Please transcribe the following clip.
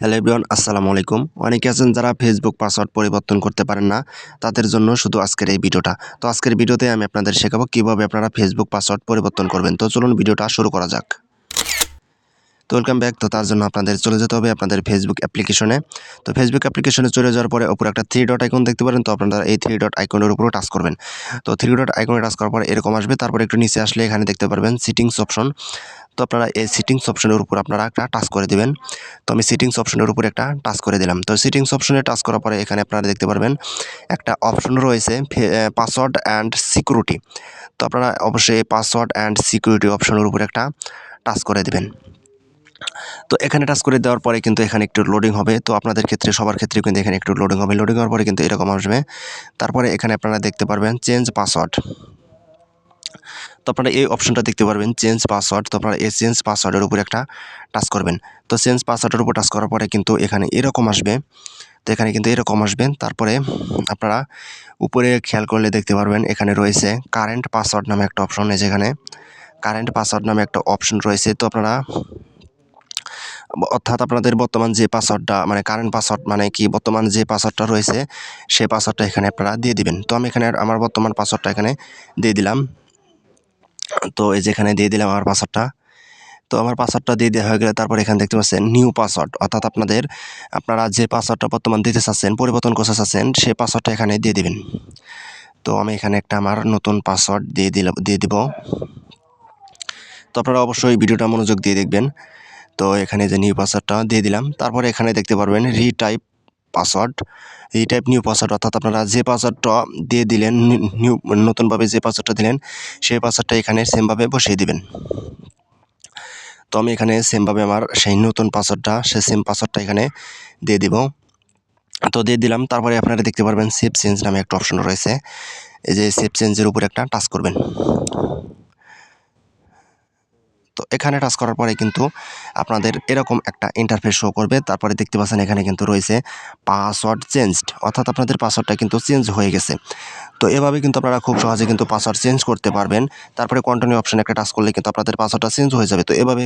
Hello everyone, আসসালামু আলাইকুম। অনেকে আছেন যারা ফেসবুক পাসওয়ার্ড পরিবর্তন করতে পারেন না, তাদের জন্য শুধু আজকের এই ভিডিওটা। তো আজকের ভিডিওতে আমি আপনাদের শেখাবো কীভাবে আপনারা ফেসবুক পাসওয়ার্ড পরিবর্তন করবেন। তো চলুন ভিডিওটা শুরু করা যাক। তো ওয়েলকাম ব্যাক তো তার জন্য আপনাদের চলে যেতে হবে আপনাদের ফেসবুক অ্যাপ্লিকেশনে তো ফেসবুক অ্যাপ্লিকেশনে চলে যাওয়ার পরে ওপরে একটা থ্রি ডট আইকন দেখতে পারেন। তো আপনারা এই থ্রি ডট আইকনের উপরে টাচ করবেন। তো থ্রি ডট আইকনে টাচ করার পরে এরকম আসবে। তারপরে একটু নিচে আসলে এখানে দেখতে পারবেন সিটিংস অপশন তো আপনারা এই সিটিংস অপশনের উপর আপনারা একটা টাচ করে দেবেন। তো আমি সিটিংস অপশনের উপর একটা টাচ করে দিলাম। তো সিটিংস অপশনে টাচ করার পরে এখানে আপনারা দেখতে পারবেন, একটা অপশন রয়েছে পাসওয়ার্ড অ্যান্ড সিকিউরিটি তো আপনারা অবশ্যই পাসওয়ার্ড অ্যান্ড সিকিউরিটি অপশনের উপর একটা টাচ করে দেবেন। তো এখানে টাচ করে দেওয়ার পরে কিন্তু এখানে একটু লোডিং হবে। তো আপনাদের ক্ষেত্রে, সবার ক্ষেত্রে কিন্তু এখানে একটু লোডিং হবে। লোডিং হওয়ার পরে কিন্তু এরকম আসবে। তারপরে এখানে আপনারা দেখতে পারবেন চেঞ্জ পাসওয়ার্ড তো আপনারা এই অপশনটা দেখতে পারবেন চেঞ্জ পাসওয়ার্ড তো আপনারা এই চেঞ্জ পাসওয়ার্ডের উপর একটা টাচ করবেন। তো চেঞ্জ পাসওয়ার্ডের উপর টাচ করার পরে কিন্তু এখানে এরকম আসবে। তো এখানে কিন্তু এরকম আসবেন তারপরে আপনারা উপরে খেয়াল করলে দেখতে পারবেন, এখানে রয়েছে কারেন্ট পাসওয়ার্ড নামে একটা অপশন এই যেখানে কারেন্ট পাসওয়ার্ড নামে একটা অপশন রয়েছে। তো আপনারা অর্থাৎ আপনাদের বর্তমান যে পাসওয়ার্ডটা মানে কারেন্ট পাসওয়ার্ড মানে কি, বর্তমান যে পাসওয়ার্ডটা রয়েছে সেই পাসওয়ার্ডটা এখানে আপনারা দিয়ে দিবেন। তো আমি এখানে আমার বর্তমান পাসওয়ার্ডটা এখানে দিয়ে দিলাম। তো এই যেখানে দিয়ে দিলাম আমার পাসওয়ার্ডটা তো আমার পাসওয়ার্ডটা দিয়ে দেওয়া হয়ে গেলে তারপর এখানে দেখতে পাচ্ছেন নিউ পাসওয়ার্ড অর্থাৎ আপনাদের, আপনারা যে পাসওয়ার্ডটা বর্তমান দিতে চাচ্ছেন, পরিবর্তন করতে চাচ্ছেন, সেই পাসওয়ার্ডটা এখানে দিয়ে দেবেন। তো আমি এখানে একটা আমার নতুন পাসওয়ার্ড দিয়ে দিলাম, দিয়ে দিব। তো আপনারা অবশ্যই ভিডিওটা মনোযোগ দিয়ে দেখবেন। তো এখানে যে নিউ পাসওয়ার্ডটা দিয়ে দিলাম, তারপরে এখানে দেখতে পারবেন রিটাইপ পাসওয়ার্ড এই টাইপ নিউ পাসওয়ার্ড অর্থাৎ আপনারা যে পাসওয়ার্ডটা দিয়ে দিলেন নিউ নতুনভাবে যে পাসওয়ার্ডটা দিলেন, সেই পাসওয়ার্ডটা এখানে সেমভাবে বসিয়ে দিবেন। তো আমি এখানে সেমভাবে আমার সেই নতুন পাসওয়ার্ডটা সেই সেম পাসওয়ার্ডটা এখানে দিয়ে দিব। তো দিয়ে দিলাম, তারপরে আপনারা দেখতে পারবেন সেভ চেঞ্জ নামে একটা অপশন রয়েছে। এই যে সেভ চেঞ্জের উপর একটা টাচ করবেন। তো এখানে টাচ করার পরে কিন্তু আপনাদের এরকম একটা ইন্টারফেস শো করবে। তারপরে দেখতে পাচ্ছেন এখানে কিন্তু রয়েছে পাসওয়ার্ড চেঞ্জড অর্থাৎ আপনাদের পাসওয়ার্ডটা কিন্তু চেঞ্জ হয়ে গেছে। তো এভাবে কিন্তু আপনারা খুব সহজে কিন্তু পাসওয়ার্ড চেঞ্জ করতে পারবেন। তারপরে কন্টিনিউ অপশানে একটা টাচ করলে কিন্তু আপনাদের পাসওয়ার্ডটা চেঞ্জ হয়ে যাবে। তো এভাবে